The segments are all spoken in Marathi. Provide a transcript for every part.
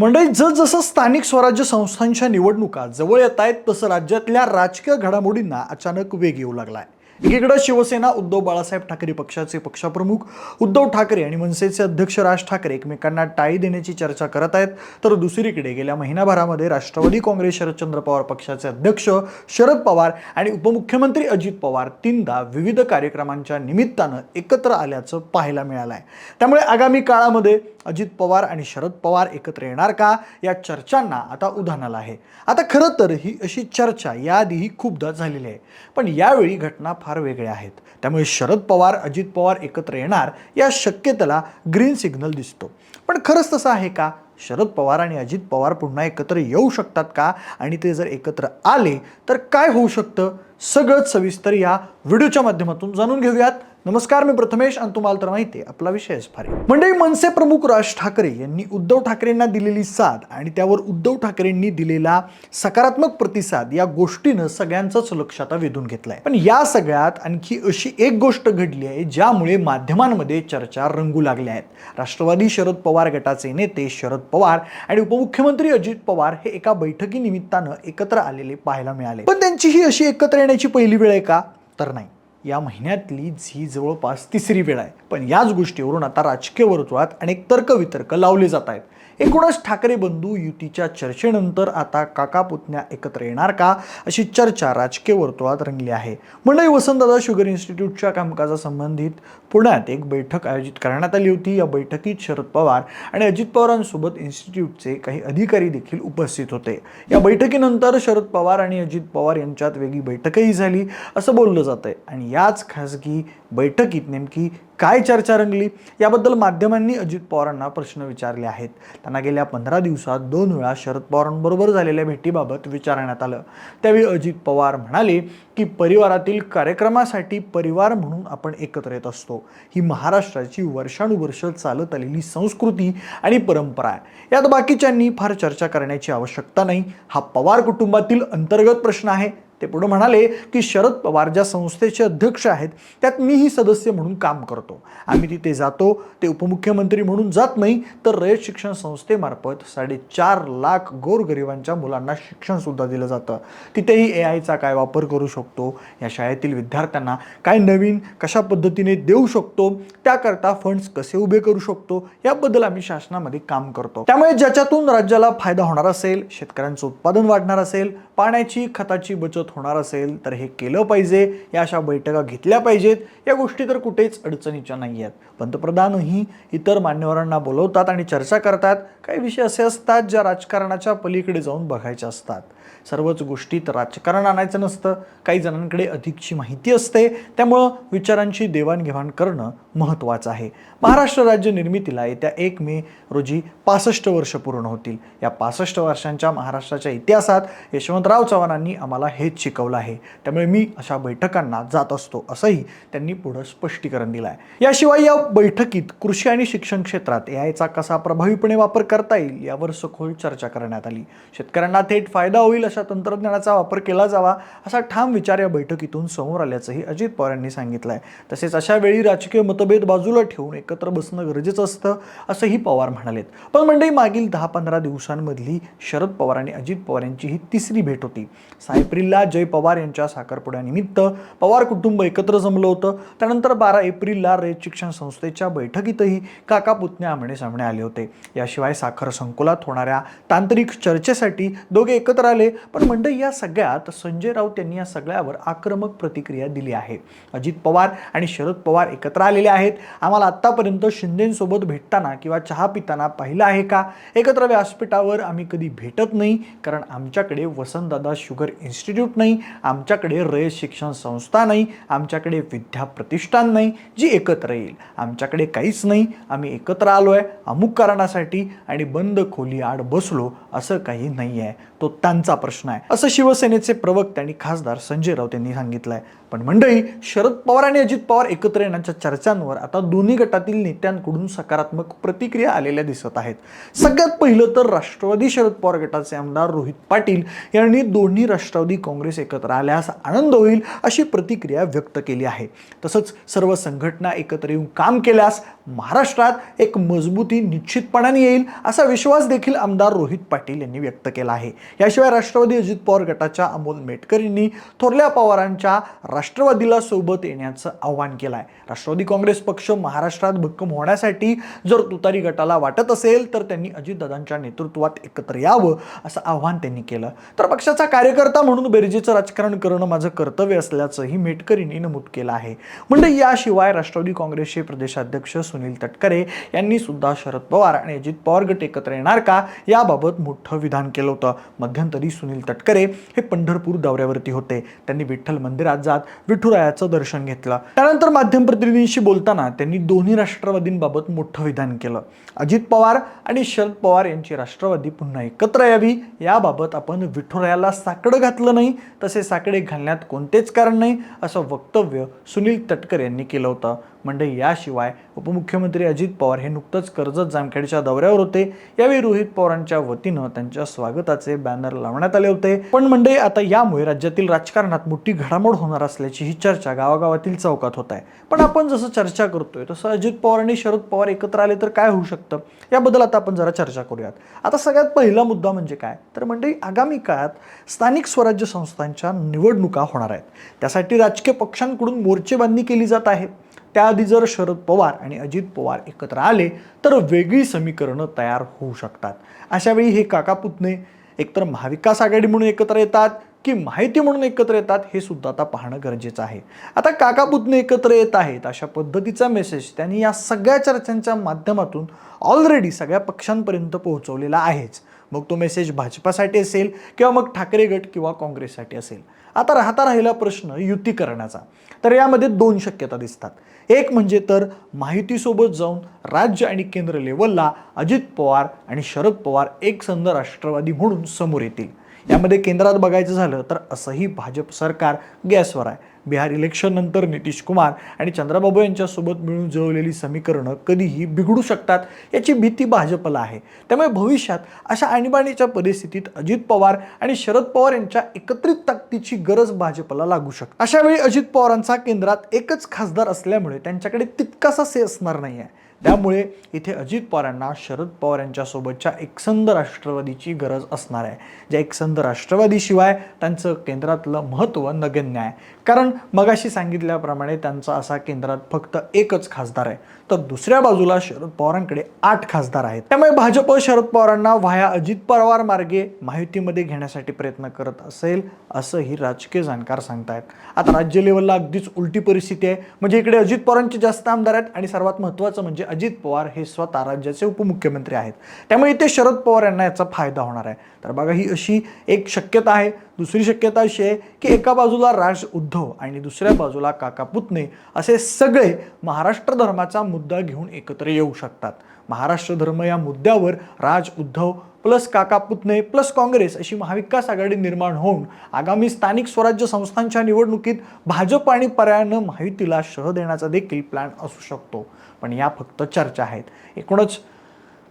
मंडळी जसजसं स्थानिक स्वराज्य संस्थांच्या निवडणुका जवळ येत आहेत तसं राज्यातल्या राजकीय घडामोडींना अचानक वेग येऊ लागलाय. एकीकडे शिवसेना उद्धव बाळासाहेब ठाकरे पक्षाचे पक्षप्रमुख उद्धव ठाकरे आणि मनसेचे अध्यक्ष राज ठाकरे एकमेकांना टाळी देण्याची चर्चा करत आहेत. तर दुसरीकडे गेल्या महिनाभरामध्ये राष्ट्रवादी काँग्रेस शरदचंद्र पवार पक्षाचे अध्यक्ष शरद पवार आणि उपमुख्यमंत्री अजित पवार तीनदा विविध कार्यक्रमांच्या निमित्तानं एकत्र आल्याचं पाहायला मिळालं आहे त्यामुळे आगामी काळामध्ये अजित पवार आणि शरद पवार एकत्र येणार का? या चर्चांना आता उधाण आलं आहे. आता खरं तर ही अशी चर्चा याआधीही खूपदा झालेली आहे. पण यावेळी घटना फार वेगळ्या आहेत. त्यामुळे शरद पवार अजित पवार एकत्र येणार या शक्यतेला ग्रीन सिग्नल दिसतो. पण खरंच तसं आहे का? शरद पवार आणि अजित पवार पुन्हा एकत्र येऊ शकतात का? आणि ते जर एकत्र आले तर काय होऊ शकतं? सगळंच सविस्तर या व्हिडिओच्या माध्यमातून जाणून घेऊयात. नमस्कार मी प्रथमेश आणि तुम्हाला तर माहिती आहे आपला विषय फार. म्हणजे मनसे प्रमुख राज ठाकरे यांनी उद्धव ठाकरेंना दिलेली साथ आणि त्यावर उद्धव ठाकरेंनी दिलेला सकारात्मक प्रतिसाद या गोष्टीनं सगळ्यांचंच लक्ष आता वेधून घेतलंय. पण या सगळ्यात आणखी अशी एक गोष्ट घडली आहे ज्यामुळे माध्यमांमध्ये चर्चा रंगू लागल्या आहेत. राष्ट्रवादी शरद पवार गटाचे नेते शरद पवार आणि उपमुख्यमंत्री अजित पवार हे एका बैठकीनिमित्तानं एकत्र आलेले पाहायला मिळाले. पण त्यांची ही अशी एकत्र येण्याची पहिली वेळ आहे का? तर नाही. या महिन्यातली झी जवळपास तिसरी वेळ आहे. पण याच गोष्टीवरून आता राजकीय वर्तुळात अनेक तर्कवितर्क लावले जात आहेत. एकूणच ठाकरे बंधू युतीच्या चर्चेनंतर आता काका पुतण्या एकत्र येणार का अशी चर्चा राजकीय वर्तुळात रंगली आहे. मंडळी वसंतदादा शुगर इन्स्टिट्यूटच्या कामकाजासंबंधित पुण्यात एक बैठक आयोजित करण्यात आली होती. या बैठकीत शरद पवार आणि अजित पवारांसोबत इन्स्टिट्यूटचे काही अधिकारी देखील उपस्थित होते. या बैठकीनंतर शरद पवार आणि अजित पवार यांच्यात वेगळी बैठकही झाली असं बोललं जातंय. आणि याच खासगी बैठकीत नेमकी काय चर्चा रंगली? याबद्दल माध्यमांनी अजित पवारांना प्रश्न विचारले आहेत. त्यांना गेल्या पंधरा दिवसात दोन वेळा शरद पवारांबरोबर झालेल्या भेटीबाबत विचारण्यात आलं. त्यावेळी अजित पवार म्हणाले की परिवारातील कार्यक्रमासाठी परिवार म्हणून आपण एकत्र येत असतो. ही महाराष्ट्राची वर्षानुवर्ष चालत आलेली संस्कृती आणि परंपरा आहे. यात बाकीच्यांनी फार चर्चा करण्याची आवश्यकता नाही. हा पवार कुटुंबातील अंतर्गत प्रश्न आहे. ते पुढे म्हणाले की शरद पवार ज्या संस्थेचे अध्यक्ष आहेत त्यात मीही सदस्य म्हणून काम करतो. आम्ही तिथे जातो ते उपमुख्यमंत्री म्हणून जात नाही तर रयत शिक्षण संस्थेमार्फत साडेचार लाख गोरगरिबांच्या मुलांना शिक्षणसुद्धा दिलं जातं. तिथेही ए आयचा काय वापर करू शकतो? या शाळेतील विद्यार्थ्यांना काय नवीन कशा पद्धतीने देऊ शकतो? त्याकरता फंड्स कसे उभे करू शकतो? याबद्दल आम्ही शासनामध्ये काम करतो. त्यामुळे ज्याच्यातून राज्याला फायदा होणार असेल शेतकऱ्यांचं उत्पादन वाढणार असेल पाण्याची खताची बचत होणार असेल तर हे केलं पाहिजे. या अशा बैठका घेतल्या पाहिजेत. या गोष्टी तर कुठेच अडचणीच्या नाही आहेत पंतप्रधानही इतर मान्यवरांना बोलवतात आणि चर्चा करतात. काही विषय असे असतात ज्या राजकारणाच्या पलीकडे जाऊन बघायच्या असतात. सर्वच गोष्टीत राजकारण आणायचं नसतं. काही जणांकडे अधिकची माहिती असते. त्यामुळं विचारांची देवाणघेवाण करणं महत्त्वाचं आहे. महाराष्ट्र राज्य निर्मितीला येत्या एक मे रोजी पासष्ट वर्ष पूर्ण होतील. या पासष्ट वर्षांच्या महाराष्ट्राच्या इतिहासात यशवंतराव चव्हाणांनी आम्हाला हेच शिकवलं आहे. त्यामुळे मी अशा बैठकांना जात असतो असंही त्यांनी पुढं स्पष्टीकरण दिलं आहे याशिवाय या बैठकीत कृषी आणि शिक्षण क्षेत्रात ए आयचा कसा प्रभावीपणे वापर करता येईल यावर सखोल चर्चा करण्यात आली. शेतकऱ्यांना थेट फायदा होईल अशा तंत्रज्ञानाचा वापर केला जावा असा ठाम विचार या बैठकीतून समोर आल्याचंही अजित पवार यांनी सांगितलं आहे तसेच अशा वेळी राजकीय मतभेद बाजूला ठेवून एकत्र बसणं गरजेचं असतं असंही पवार म्हणालेत. पण मंडळी मागील दहा पंधरा दिवसांमधली शरद पवार आणि अजित पवार यांची ही तिसरी भेट होती. सहा एप्रिलला जय पवार यांच्या साखरपुड्यानिमित्त पवार कुटुंब एकत्र जमलं होतं. त्यानंतर बारा एप्रिलला रयत शिक्षण संस्थेच्या बैठकीतही काका पुतण्या आमणे सामने आले होते. याशिवाय साखर संकुलात होणाऱ्या तांत्रिक चर्चेसाठी दोघे एकत्र आले. पण मंडळी या सगळ्यात संजय राऊत यांनी या सगळ्यावर आक्रमक प्रतिक्रिया दिली आहे. अजित पवार आणि शरद पवार एकत्र आलेले आहेत. आम्हाला आत्तापर्यंत शिंदेंसोबत भेटताना किंवा चहा पिताना पाहिलं आहे का? एकत्र व्यासपीठावर आम्ही कधी भेटत नाही कारण आमच्याकडे वसंतदादा शुगर इन्स्टिट्यूट नाही आमच्याकडे रयत शिक्षण संस्था नाही आमच्याकडे विद्या प्रतिष्ठान नाही जी एकत्र येईल. आमच्याकडे काहीच नाही. आम्ही एकत्र आलो आहे अमुक कारणासाठी आणि बंद खोली आड बसलो असं काही नाही आहे तो त्यांचा प्रश्न आहे. असं शिवसेनेचे प्रवक्ते आणि खासदार संजय राऊत यांनी सांगितलं आहे पण मंडळी शरद पवार आणि अजित पवार एकत्र येण्याच्या चर्चांवर आता दोन्ही गटातील नेत्यांकडून सकारात्मक प्रतिक्रिया आलेल्या दिसत आहेत. सगळ्यात पहिलं तर राष्ट्रवादी शरद पवार गटाचे आमदार रोहित पाटील यांनी दोन्ही राष्ट्रवादी काँग्रेस एकत्र आल्यास आनंद होईल अशी प्रतिक्रिया व्यक्त केली आहे. तसंच सर्व संघटना एकत्र येऊन काम केल्यास महाराष्ट्रात एक मजबूती निश्चितपणाने येईल असा विश्वास देखील आमदार रोहित पाटील यांनी व्यक्त केला आहे. याशिवाय राष्ट्र राष्ट्रवादी अजित पवार गटाच्या अमोल मेटकरींनी थोरल्या पवारांच्या राष्ट्रवादीला सोबत येण्याचं आवाहन केलं आहे राष्ट्रवादी काँग्रेस पक्ष महाराष्ट्रात भक्कम होण्यासाठी जर तुतारी गटाला वाटत असेल तर त्यांनी अजितदादांच्या नेतृत्वात एकत्र यावं असं आव्हान त्यांनी केलं. तर पक्षाचा कार्यकर्ता म्हणून बेरजेचं राजकारण करणं माझं कर्तव्य असल्याचंही मेटकरींनी नमूद केलं आहे. म्हणजे याशिवाय राष्ट्रवादी काँग्रेसचे प्रदेशाध्यक्ष सुनील तटकरे यांनी सुद्धा शरद पवार आणि अजित पवार गट एकत्र येणार का याबाबत मोठं विधान केलं होतं. मध्यंतरी सुनील तटकरे हे पंढरपूर दौऱ्यावरती होते. त्यांनी विठ्ठल मंदिरात जात विठुरायाचं दर्शन घेतलं. त्यानंतर माध्यम प्रतिनिधींशी बोलताना त्यांनी दोन्ही राष्ट्रवादींबाबत मोठं विधान केलं. अजित पवार आणि शरद पवार यांची राष्ट्रवादी पुन्हा एकत्र यावी याबाबत आपण विठुरायाला साकडं घातलं नाही तसे साकडे घालण्यात कोणतेच कारण नाही असं वक्तव्य सुनील तटकर यांनी केलं होतं. म्हणजे याशिवाय उपमुख्यमंत्री अजित पवार हे नुकतंच कर्जत जामखेडच्या दौऱ्यावर होते. यावेळी रोहित पवारांच्या वतीनं त्यांच्या स्वागताचे बॅनर लावण्यात आले होते. पण म्हणजे आता यामुळे राज्यातील राजकारणात मोठी घडामोड होणार असल्याची ही चर्चा गावागावातील चौकात होत आहे. पण आपण जसं चर्चा करतोय तसं अजित पवार आणि शरद पवार एकत्र आले तर काय होऊ शकतं? याबद्दल आता आपण जरा चर्चा करूयात. आता सगळ्यात पहिला मुद्दा म्हणजे काय? तर म्हणजे आगामी काळात स्थानिक स्वराज्य संस्थांच्या निवडणुका होणार आहेत. त्यासाठी राजकीय पक्षांकडून मोर्चेबांधणी केली जात आहे. त्याआधी जर शरद पवार आणि अजित पवार एकत्र आले तर वेगळी समीकरणं तयार होऊ शकतात. अशावेळी हे काका पुतणे एकतर महाविकास आघाडी म्हणून एकत्र येतात की माहिती म्हणून एकत्र येतात हे सुद्धा आता पाहणं गरजेचं आहे. आता काका पुतणे एकत्र येत आहेत अशा पद्धतीचा मेसेज त्यांनी या सगळ्या चर्चांच्या माध्यमातून ऑलरेडी सगळ्या पक्षांपर्यंत पोहोचवलेला आहेच. मग तो मेसेज भाजपासाठी असेल किंवा मग ठाकरे गट किंवा काँग्रेससाठी असेल. आता राहता राहिला प्रश्न युती करण्याचा. तर यामध्ये दोन शक्यता दिसतात. एक म्हणजे तर माहितीसोबत जाऊन राज्य आणि केंद्र लेवलला अजित पवार आणि शरद पवार एकसंध राष्ट्रवादी म्हणून समोर येतील. यामध्ये केंद्रात बघायचं झालं तर असंही भाजप सरकार गॅसवर आहे. बिहार इलेक्शन नंतर नितीश कुमार आणि चंद्राबाबू यांच्यासोबत मिळून जुळवलेली समीकरणं कधीही बिघडू शकतात याची भीती भाजपला आहे. त्यामुळे भविष्यात अशा आणीबाणीच्या परिस्थितीत अजित पवार आणि शरद पवार यांच्या एकत्रित ताकदीची गरज भाजपला लागू शकते. अशावेळी अजित पवारांचा केंद्रात एकच खासदार असल्यामुळे त्यांच्याकडे तितकासा से असणार नाही आहे त्यामुळे इथे अजित पवारांना शरद पवार यांच्यासोबतच्या एकसंध राष्ट्रवादीची गरज असणार आहे. ज्या एकसंध राष्ट्रवादीशिवाय त्यांचं केंद्रातलं महत्त्व नगण्य आहे. कारण मगाशी सांगितल्याप्रमाणे त्यांचा असा केंद्रात फक्त एकच खासदार आहे. तर दुसऱ्या बाजूला शरद पवारांकडे आठ खासदार आहेत. त्यामुळे भाजप शरद पवारांना व्हाया अजित पवार मार्गे माहितीमध्ये घेण्यासाठी प्रयत्न करत असेल असंही राजकीय जाणकार सांगतायत. आता राज्य लेवलला अगदीच उलटी परिस्थिती आहे. म्हणजे इकडे अजित पवारांचे जास्त आमदार आहेत आणि सर्वात महत्त्वाचं म्हणजे अजित पवार हे स्वतः राज्याचे उपमुख्यमंत्री आहेत. त्यामुळे इथे शरद पवार यांना याचा फायदा होणार आहे. तर बघा ही अशी एक शक्यता आहे. दुसरी शक्यता अशी आहे की एका बाजूला राज उद्धव आणि दुसऱ्या बाजूला काका पुतणे असे सगळे महाराष्ट्र धर्माचा मुद्दा घेऊन एकत्र येऊ शकतात. महाराष्ट्र धर्म या मुद्द्यावर राज उद्धव प्लस काका पुतणे प्लस काँग्रेस अशी महाविकास आघाडी निर्माण होऊन आगामी स्थानिक स्वराज्य संस्थांच्या निवडणुकीत भाजप आणि पर्यायानं माहितीला शह देण्याचा देखील प्लॅन असू शकतो. पण या फक्त चर्चा आहेत. एकूणच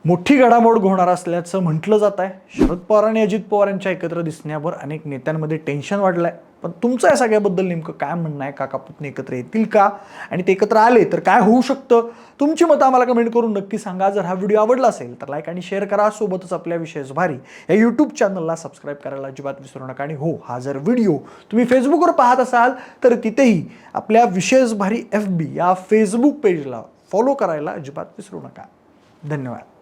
मोठी घडामोड होणार असल्याचं म्हटलं जात आहे. शरद पवार आणि अजित पवार यांच्या एकत्र दिसण्यावर अनेक नेत्यांमध्ये टेन्शन वाढलं आहे पण तुमचं या सगळ्याबद्दल नेमकं काय म्हणणं आहे? काका पुतणे एकत्र येतील का? आणि ते एकत्र आले तर काय होऊ शकतं? तुमची मतं आम्हाला कमेंट करून नक्की सांगा. जर हा व्हिडिओ आवडला असेल तर लाईक आणि शेअर करा. सोबतच आपल्या विशेष भारी या यूट्यूब चॅनलला सबस्क्राईब करायला अजिबात विसरू नका. आणि हो हा जर व्हिडिओ तुम्ही फेसबुकवर पाहत असाल तर तिथेही आपल्या विशेष भारी एफ बी या फेसबुक पेजला फॉलो करायला अजिबात विसरू नका. धन्यवाद.